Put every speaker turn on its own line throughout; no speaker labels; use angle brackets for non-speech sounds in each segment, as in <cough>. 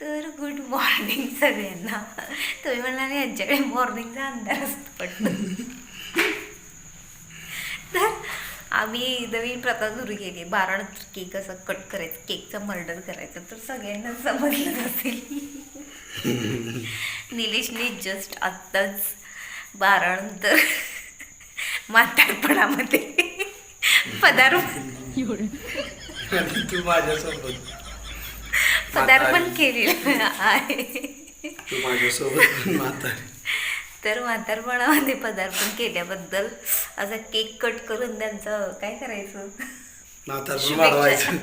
तर good morning सगळ्यांना. तुम्ही म्हणाल यांच्याकडे मॉर्निंगचा अंधार असतो पण. तर आम्ही नवीन प्रथा सुरू केली. बारा नंतर केक असं कट करायचं केकचा मर्डर करायचं. तर सगळ्यांना समजलं असेल. निलेशने जस्ट आत्ताच बारा नंतर म्हातारपणामध्ये पदार्पण
तू माझ्यासोबत.
पदार्पण केलेलं आहे.
तू माझ्यासोबत म्हातारी.
तर म्हातारपणामध्ये पदार्पण केल्याबद्दल असा केक कट करून त्यांचं काय करायचं?
म्हातारपण
शुभेच्छा.
वाढवायचं.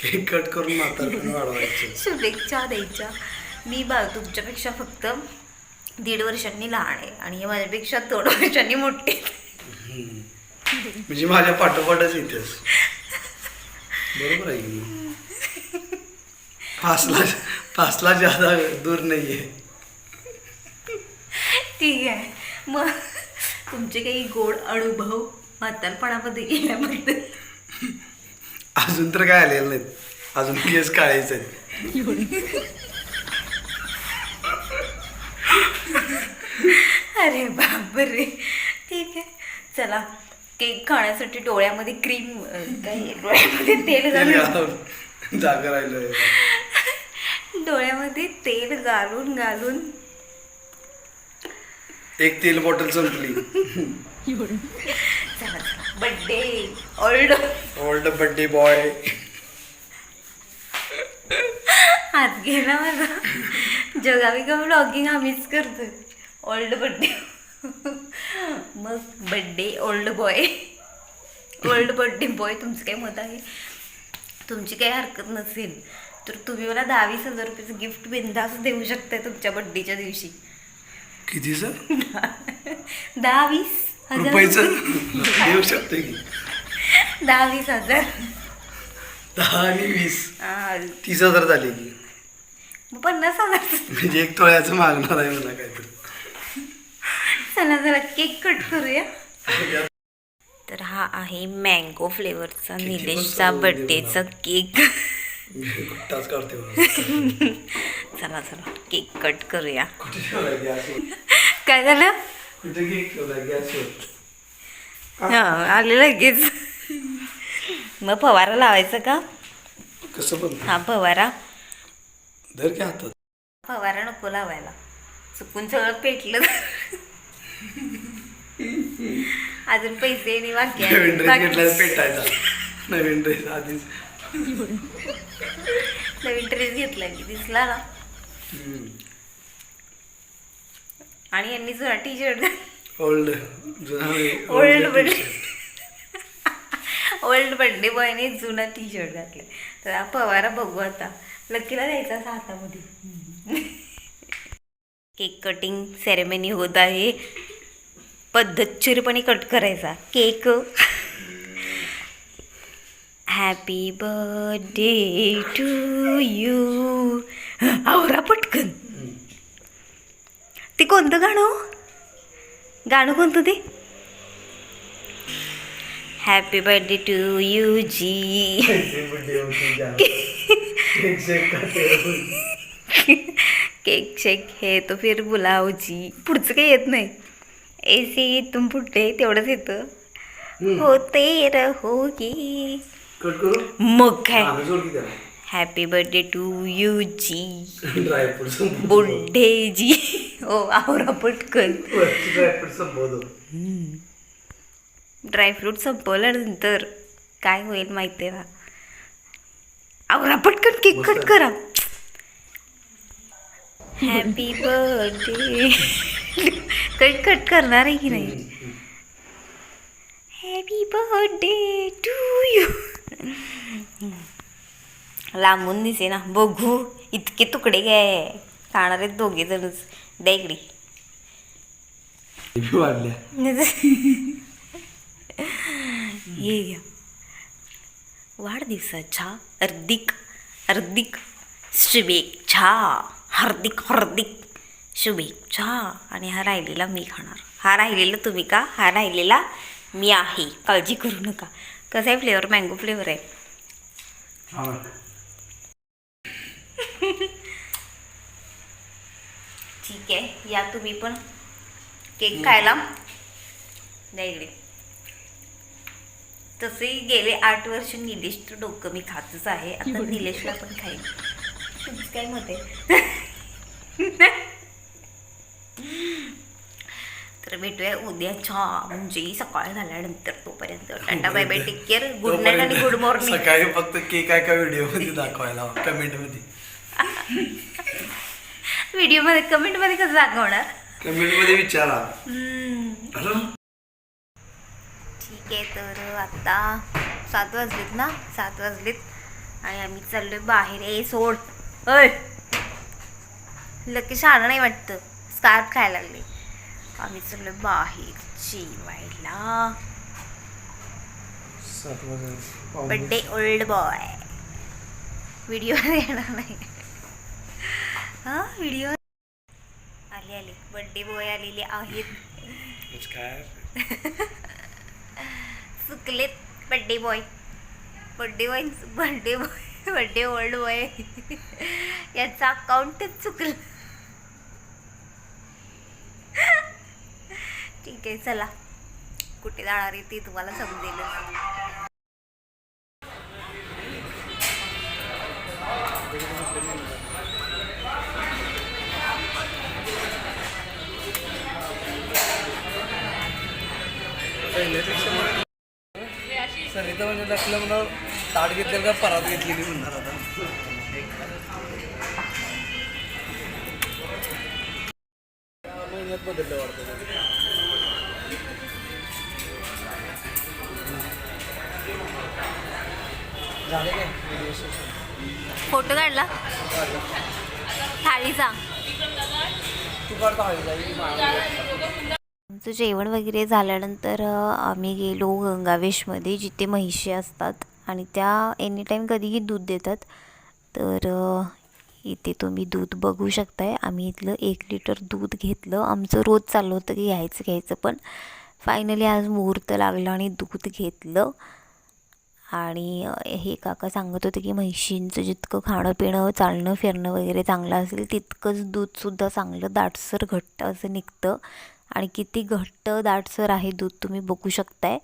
केक कट करून म्हातारपण वाढवायचं.
शुभेच्छा द्यायच्या. मी बा तुमच्यापेक्षा फक्त दीड वर्षांनी लहान आहे आणि हे माझ्यापेक्षा दोन वर्षांनी मोठे.
म्हणजे माझ्या पाठोपाठच येतेस बरोबर आहे की पाचला पाचला जादा दूर नाहीये.
ठीक आहे. मग तुमचे काही गोड अनुभव म्हातारपणामध्ये गेल्याबद्दल?
अजून तर काय आलेलं नाहीत. अजून केस काढायचे
अरे बापरे. ठीक आहे. चला. केक खाण्यासाठी डोळ्यामध्ये क्रीम काय डोळ्यामध्ये तेल घालून
जागा राहिलं
डोळ्यामध्ये तेल घालून घालून.
एक तेल बॉटल संपली.
Birthday. Old
old birthday boy
हात गेला माझा. जगावी का ब्लॉगिंग आम्हीच करतोय. Old birthday. मग birthday old boy old birthday boy तुमचं काय मत आहे? तुमची काही हरकत नसेल. तर तुम्ही मला दहावीस हजार रुपयाचं गिफ्ट बिंदास देऊ शकताय तुमच्या बड्डेच्या दिवशी.
किती सर <laughs>
दहावीस हजार
रुपयाचं. देऊ शकतो की?
दहावीस हजार.
दहा आणि वीस
हा,
तीस हजार झाले की.
मग पन्नास हजार.
म्हणजे एक तोळ्याचं मागणार आहे मला काहीतरी.
चला जरा केक कट करूया. तर हा आहे मँगो फ्लेवरचा निलेशचा बर्थडेचा केक.
गुट्टाच काढते. <laughs>
चला चला. केक कट करूया. काय झालं?
कुठे केक गॅसवर
हा आले लगेच. मग फवारा लावायचा का?
कसं पण.
हा फवारा.
धर की हातात.
फवारा नको लावायला. चुकून सगळं पेटलं. <laughs> अजून पैसे बाकी-
घेतल्यास पेटायचा. नवीन ड्रेस आधीच.
नवीन ड्रेस घेतला की दिसला ना. आणि यांनी जुना T shirt
old
old birthday old birthday बॉयने जुना टी शर्ट घातले. तर पवारा बघू आता. लकीला द्यायचा असा हातामध्ये. केक कटिंग सेरेमनी होत आहे. पद्धतशीरपणे कट करायचा. Cake. Happy birthday to you आवरा पटकन. ते कोणतं गाणं हो? गाणं कोणतं ते? हॅपी बर्थडे टू यू जी केक शेक हे तो फिर बुलाव जी पुढचं काही येत नाही. एसी तुम पुढे तेवढंच येतं. होते रहोगी.
कट करू?
मग काय?
आम्ही जोड
हॅपी बर्थडे टू यू जी
ड्रायफ्रूट संपवतो.
बुड्ढे जी ओ आवरा पटकन.
ड्रायफ्रूट संपवतो.
ड्रायफ्रूट संपवल्यानंतर काय होईल माहिती आहे का? आवरा पटकन केक कट करा. हॅपी बर्थडे कट कट करणार आहे की नाही? हॅपी बर्थडे टू यू लांबून दिसे ना. बघू. इतके तुकडे काय खाणार आहेत दोघे जणच. द्या इकडे. <laughs> ये घ्या. वाढदिवसाच्या हार्दिक हार्दिक शुभेच्छा. हार्दिक हार्दिक शुभेच्छा. आणि हा राहिलेला मी खाणार. हा राहिलेला तुम्ही का? हा राहिलेला मी आहे. काळजी करू नका. कसं आहे फ्लेवर मँगो फ्लेवर आहे. ठीक आहे. या तुम्ही पण. केक खायला. द्यायकडे तसे गेले आठ वर्ष निलेश डोकं मी खातच आहे. आता निलेशला पण खाईल तुमचं काय मत आहे? तर भेटूया उद्याच्या म्हणजे सकाळ झाल्यानंतर तोपर्यंत tata bye bye take care good night आणि गुड मॉर्निंग
सकाळी फक्त केक आहे का व्हिडिओमध्ये दाखवायला कमेंटमध्ये
व्हिडिओमध्ये कमेंटमध्ये कसं दाखवणार
कमेंटमध्ये विचारा
ठीक आहे तर आता सात वाजलेत ना सात वाजलेत आणि आम्ही चाललोय बाहेर ए सोड अय लकी शहाणं नाही वाटतं स्कार्फ खायला लागले आम्ही चाललोय बाहेर जेवायला. बड्डे ओल्ड बॉय व्हिडिओ येणार नाही. हा व्हिडिओ आले आले. बड्डे बॉय आलेले आहेत. चुकलेत birthday boy birthday boy birthday boy birthday old boy याचं अकाउंटच चुकलं. ठीक आहे चला. कुठे जाणार आहे ते तुम्हाला समजेल
सरिता म्हणजे दाखलं म्हणून ताट घेतलेलं का परात घेतलेली म्हणणार आता? महिन्यात बदललं वाटतं.
फोटो काढला. थाळीचा. आमचं जेवण वगैरे झाल्यानंतर आम्ही गेलो गंगावेशमध्ये जिथे म्हैशी असतात. आणि त्या एनी टाईम कधीही दूध देतात. तर इथे तुम्ही दूध बघू शकताय. आम्ही इथलं एक लिटर दूध घेतलं. आमचं रोज चाललं होतं की घ्यायचं घ्यायचं. पण फायनली आज मुहूर्त लागला आणि दूध घेतलं. आणि हे काका सांगत होते की म्हैशींचं जितकं खाणं पिणं चालणं फिरणं वगैरे चांगलं असेल तितकंच दूधसुद्धा चांगलं दाटसर घट्ट असं निघतं. आणि किती घट्ट दाटसर आहे दूध तुम्ही बघू शकताय.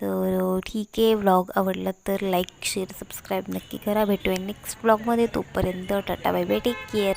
तर ठीक आहे. व्लॉग आवडला तर लाईक शेअर सबस्क्राईब नक्की करा. भेटूया नेक्स्ट ब्लॉगमध्ये तोपर्यंत tata bye bye. Take care.